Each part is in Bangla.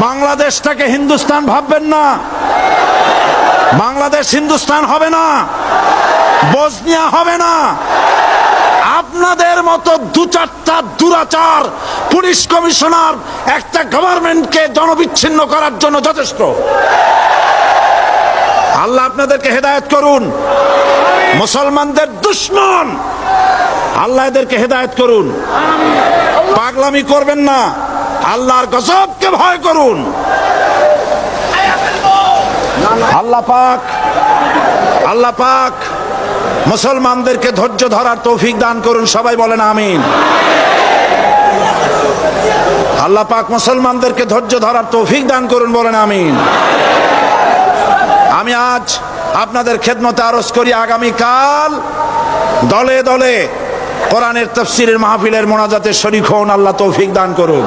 বাংলাদেশটাকে হিন্দুস্তান ভাববেন না। বাংলাদেশ হিন্দুস্তান হবে না। বসনিয়া হবে না। আপনাদের মতো দু চারটা দুরাচার পুলিশ কমিশনার একটা গভর্নমেন্টকে জনবিচ্ছিন্ন করার জন্য যথেষ্ট। আল্লাহ আপনাদেরকে হেদায়ত করুন। মুসলমানদের দুশ্মন। আল্লাহ এদেরকে হেদায়ত করুন। পাগলামি করবেন না। আল্লাহর গজবকে ভয় করুন। আল্লাহ পাক আল্লাহ পাক, মুসলমানদেরকে ধৈর্য ধরার তৌফিক দান করুন, সবাই বলেন আমিন। আল্লাহ পাক মুসলমানদেরকে ধৈর্য ধরার তৌফিক দান করুন, বলেন আমিন। আমি আজ আপনাদের খেদমতে আরজ করি, আগামীকাল দলে দলে কোরআনের তফসিরের মাহফিলের মোনাজাতে শরিক হন, আল্লাহ তৌফিক দান করুন।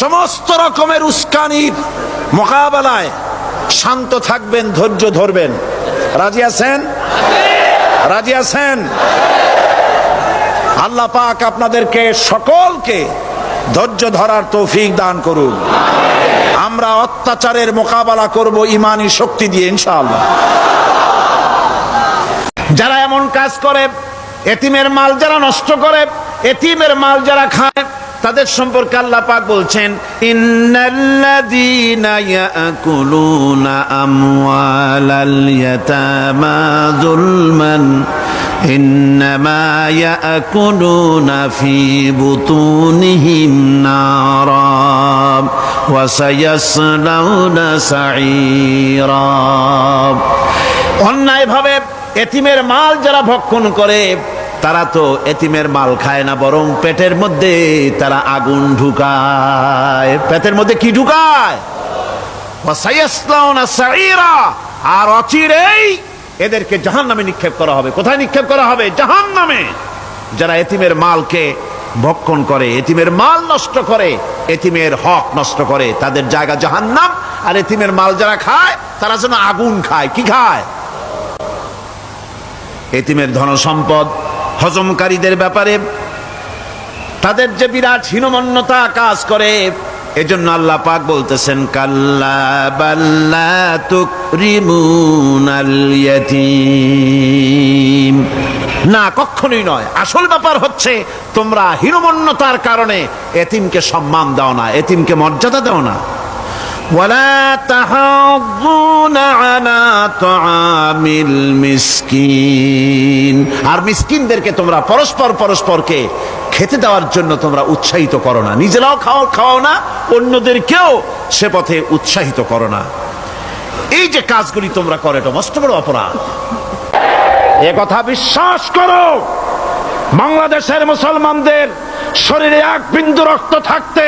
সমস্ত রকমের উস্কানির মোকাবেলায় শান্ত থাকবেন, ধৈর্য ধরবেন। রাজি আছেন? রাজি আছেন? আল্লাহ পাক আপনাদেরকে সকলকে ধৈর্য ধরার তৌফিক দান করুন। আমরা অত্যাচারের মোকাবেলা করব ইমানি শক্তি দিয়ে, ইনশাআল্লাহ। যারা এমন কাজ করে এতিমের মাল যারা নষ্ট করে, এতিমের মাল যারা খায়, তাদের সম্পর্কে আল্লাহ পাক বলছেন সায়াসলাউনা সাঈরা। অন্যায়ভাবে এতিমের মাল যারা ভক্ষণ করে তারা তো এতিমের মাল খায় না, বরং পেটের মধ্যে তারা আগুন ঢুকায়। পেটের মধ্যে কি ঢুকায়? আর অচিরেই এদেরকে জাহান্নামে নিক্ষেপ করা হবে। কোথায় নিক্ষেপ করা হবে? জাহান্নামে। যারা এতিমের মালকে ভক্ষণ করে, এতিমের মাল নষ্ট করে, এতিমের হক নষ্ট করে, তাদের জায়গা জাহান্নাম। আর এতিমের মাল যারা খায়, তারা যেন আগুন খায়। কি খায়? এতিমের ধন সম্পদ হজমকারীদের ব্যাপারে, তাদের যে বিরাট হীনমন্যতা কাজ করে, এজন্য আল্লাহ পাক বলতেছেন, কাল্লা বাল্লা তুকরিমুনাল না, কখনোই নয়। আসল ব্যাপার হচ্ছে, তোমরা হীনমন্যতার কারণে এতিমকে সম্মান দাও না, এতিমকে মর্যাদা দাও না। ولا تحضون على طعام المسكين আর মিসকিনদেরকে তোমরা পরস্পর পরস্পরকে খেতে দেওয়ার জন্য তোমরা উৎসাহিত করো না নিজেরাও খাও খাও না অন্যদেরকেও সে পথে উৎসাহিত করো না এই যে কাজগুলি তোমরা করো এটা মস্ত বড় অপরাধ এ কথা বিশ্বাস করো বাংলাদেশের মুসলমানদের শরীরে এক বিন্দু রক্ত থাকতে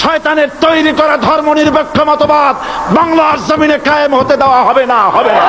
শয়তানের তৈরি করা ধর্ম নিরপেক্ষ মতবাদ বাংলার জমিনে কায়েম হতে দেওয়া হবে না হবে না।